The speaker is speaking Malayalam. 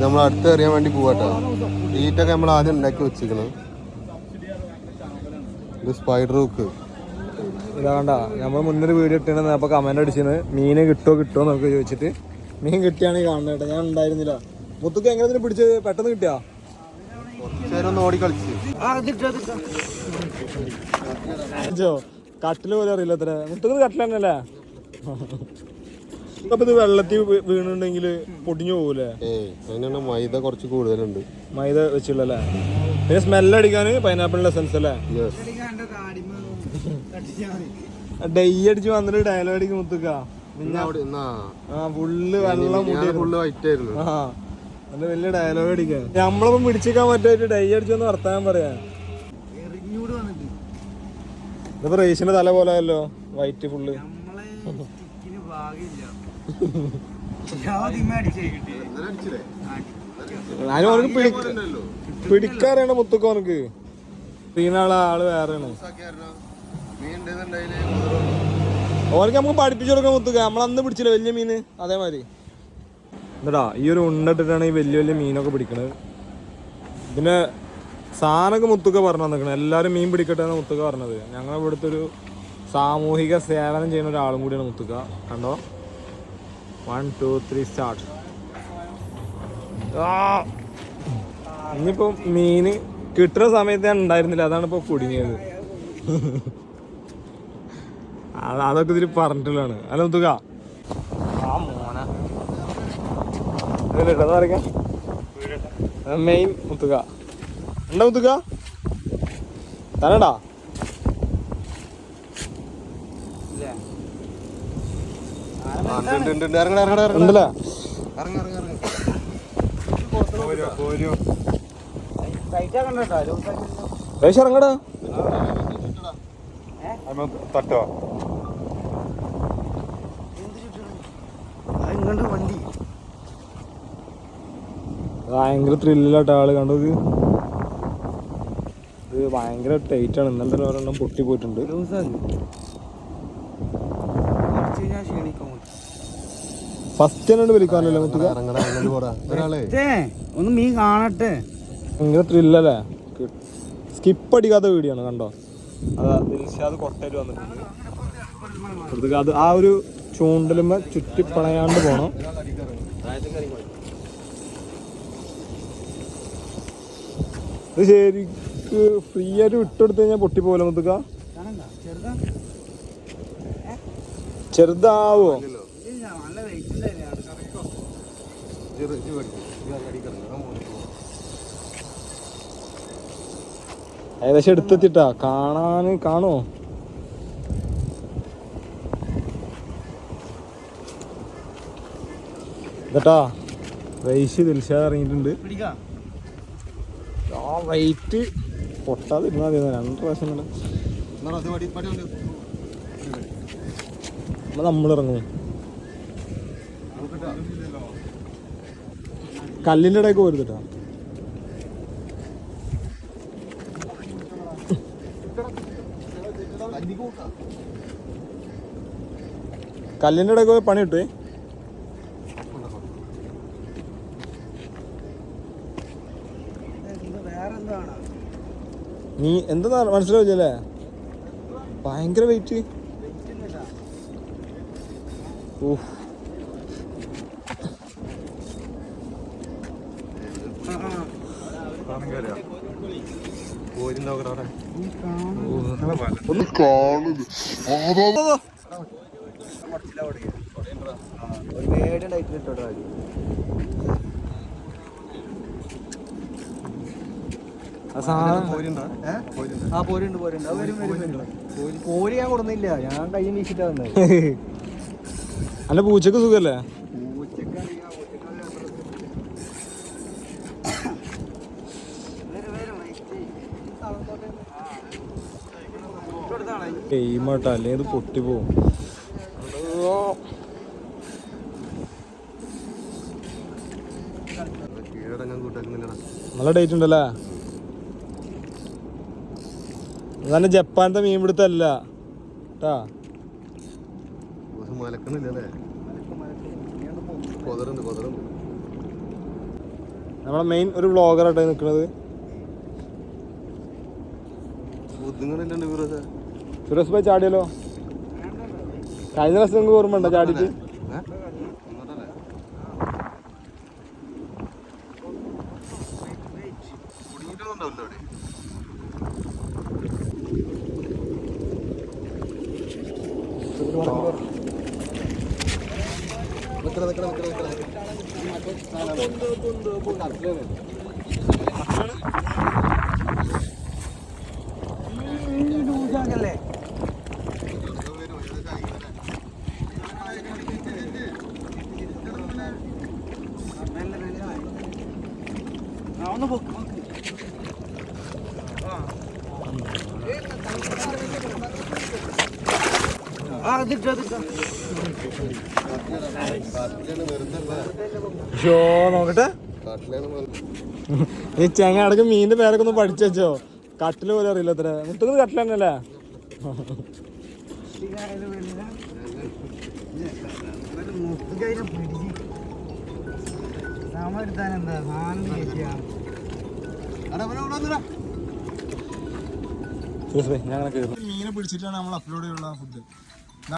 നമ്മൾ അടുത്ത് എറിയാൻ വേണ്ടി പോവാട്ടോ. ഈറ്റൊക്കെ നമ്മൾ ആദ്യം ഉണ്ടാക്കി വെച്ചിരിക്കണം. ഇത് സ്പൈഡർ ഹുക്ക് ഇതാണ്ട നമ്മൾ മുന്നൊരു വീഡിയോ ഇട്ടിരുന്നത് അപ്പൊ കമന്റ് അടിച്ചിരുന്നു മീന് കിട്ടോ കിട്ടോ എന്നൊക്കെ ചോദിച്ചിട്ട്. മീൻ കിട്ടിയാണെങ്കിൽ കാണുന്നത് ഞാൻ ഉണ്ടായിരുന്നില്ല. മുത്തുക്ക് എങ്ങനെ പിടിച്ച് പെട്ടെന്ന് കിട്ടിയാ? കട്ടിൽ പോലും അറിയില്ല അത്ര. മുത്തുക്ക് കട്ടിൽ തന്നെയല്ലേ അപ്പൊ ഇത് വെള്ളത്തിൽ വീണുണ്ടെങ്കിൽ പൊടിഞ്ഞു പോകൂലേ? അതിനാണ് മൈദ കുറച്ച് കൂടുതലുണ്ട്. മൈദ വെച്ചുള്ളല്ലേ പിന്നെ സ്മെല്ലടിക്കാൻ പൈനാപ്പിളിന്റെ എസൻസ് അല്ലേ? യെസ് ഡൈ അടിച്ച് വന്നിട്ട് ഡയലോഗ് അടിക്കും മുത്തുക്ക. ഫുള്ള് വെള്ളം ഫുള്ള് വൈറ്റ് ആയിരുന്നു. ആ നല്ല വലിയ ഡയലോഗ് അടിക്കാൻ നമ്മളിപ്പം പിടിച്ചിക്കാൻ പറ്റായിട്ട് ഡൈ അടിച്ചൊന്ന് വർത്താനം പറയാ. ഇതിപ്പോ റേസിന്റെ തല പോലെ ആയല്ലോ വൈറ്റ് ഫുള്ള് ഞാനും അവനക്ക് മുത്തുക്കോ പിടിക്കാറിയണ തീനാള ആൾ വേറെയാണ്. ഓർക്ക് നമുക്ക് പഠിപ്പിച്ചു കൊടുക്കാൻ മുത്തുക്ക. നമ്മളന്ന് പിടിച്ചില്ല വലിയ മീന്. അതേമാതിരി. എന്നിട്ടാ ഈ ഒരു ഉണ്ടിട്ടാണ് ഈ വലിയ വലിയ മീനൊക്കെ പിടിക്കണത്. പിന്നെ സാധനമൊക്കെ മുത്തുക്ക പറഞ്ഞു തന്നിക്കണം എല്ലാവരും മീൻ പിടിക്കട്ടെ എന്ന് മുത്തുക്ക പറഞ്ഞത്. ഞങ്ങളിവിടുത്തെ ഒരു സാമൂഹിക സേവനം ചെയ്യുന്ന ഒരാളും കൂടിയാണ് മുത്തുക കണ്ടോ? വൺ ടു ത്രീ സ്റ്റാർട്ട് ഇനിയിപ്പോ മീന് കിട്ടുന്ന സമയത്ത് ഞാൻ ഉണ്ടായിരുന്നില്ല. അതാണ് ഇപ്പൊ കുടുങ്ങിയത്. അത് അതൊക്കെ ഇതിൽ പറഞ്ഞിട്ടുള്ളതാണ്. അല്ല മുത്തുക ആ മോന. മെയിൻ മുത്തുക. എന്താ മുത്തുക? തന്നടാ. ഉണ്ടല്ലേ? ഇറങ്ങടാ. തട്ടോ. ഭയങ്കര ത്രില്ലിലായിട്ട് ആൾ കണ്ടത്. ഇത് ഭയങ്കര ടൈറ്റ് ആണ്. ഇന്നലെ ഒരെണ്ണം പൊട്ടി പോയിട്ടുണ്ട് ഫസ്റ്റ് വിളിക്കാനല്ലേ ഒരാളെ. ഒന്ന് മീൻ കാണട്ടെ. ത്രില്ലല്ലേ? സ്കിപ്പ് അടിക്കാത്ത വീഡിയോ ആണ് കണ്ടോ? അതാ ദിൽഷാദ് കൊട്ടയിൽ വന്നിട്ടുണ്ട്. ഇവിടുത്തെ അത് ആ ഒരു ചൂണ്ടലുമ്പോ ചുറ്റിപ്പണയാണ്ട് പോണം. ഇത് ശരിക്ക് ഫ്രീ ആയിട്ട് വിട്ടെടുത്ത് കഴിഞ്ഞാൽ പൊട്ടി പോലെ മുത്തുക ചെറുതാ. ചെറുതാവോ. ഏകദേശം എടുത്തെത്തിട്ടാ. കാണാന് കാണോ? ഇതട്ടാ. റൈസ് ദിൽഷാദ് ഇറങ്ങിയിട്ടുണ്ട്. ആ വെയിറ്റ് പൊട്ടാതിരുന്നാ മതി രണ്ട് പ്രാവശ്യം കൂടെ നമ്മൾ നമ്മളിറങ്ങുന്നു കല്ലിന്റെ ഇടയ്ക്ക് പോരുത്തിട്ടാ കല്ലിന്റെ ഇടയ്ക്ക് പോയി പണി എന്താണ് നീ എന്താ മനസ്സിലാവില്ലേ ഭയങ്കര വെയിറ്റ് ഓഹ് ഒന്ന് ഒരു പേടി ഉണ്ടായിട്ടിട്ടോ ആ സാധനം ആ പോരുണ്ട് പോരുണ്ട്. അത് വരും വരും വരും. പോര് ഞാൻ കൊടുന്നില്ല. ഞാൻ കയ്യും വീശിട്ടാ വന്നത് അല്ല പൂച്ചക്ക് സുഖല്ലേ? എയിമാട്ടാ അല്ലേ? ഇത് പൊട്ടിപ്പോവും നല്ല ഡേറ്റ് ഉണ്ടല്ലേ? അതാണ് ജപ്പാനത്തെ മീൻ പിടുത്തല്ല കേട്ടാ മലക്കണില്ലല്ലേ കൊതറുണ്ട് കൊതറുണ്ട്. നമ്മളെ മെയിൻ ഒരു വ്ളോഗറായിട്ട് നിൽക്കുന്നത് ഫിറോസെ ഫിറോസ് ഭായി ചാടിയല്ലോ? കഴിഞ്ഞ ദിവസം നിങ്ങൾക്ക് ഓർമ്മ ഉണ്ടോ ചാടിയിട്ട്? ലൂസാക്കല്ലേ ഒന്ന് പോ ഷോ നോക്കട്ടെ. ചെങ്ങ അടക്കം മീനിന്റെ പേരൊക്കെ ഒന്ന് പഠിച്ചോ കട്ടിൽ പോലും അറിയില്ല അത്ര. മുട്ടുന്നത് കട്ടിൽ തന്നെയല്ലേ? മീനെ പിടിച്ചിട്ടാണ് നമ്മൾ അപ്ലോഡ് ചെയ്യാനുള്ള ഫുഡ്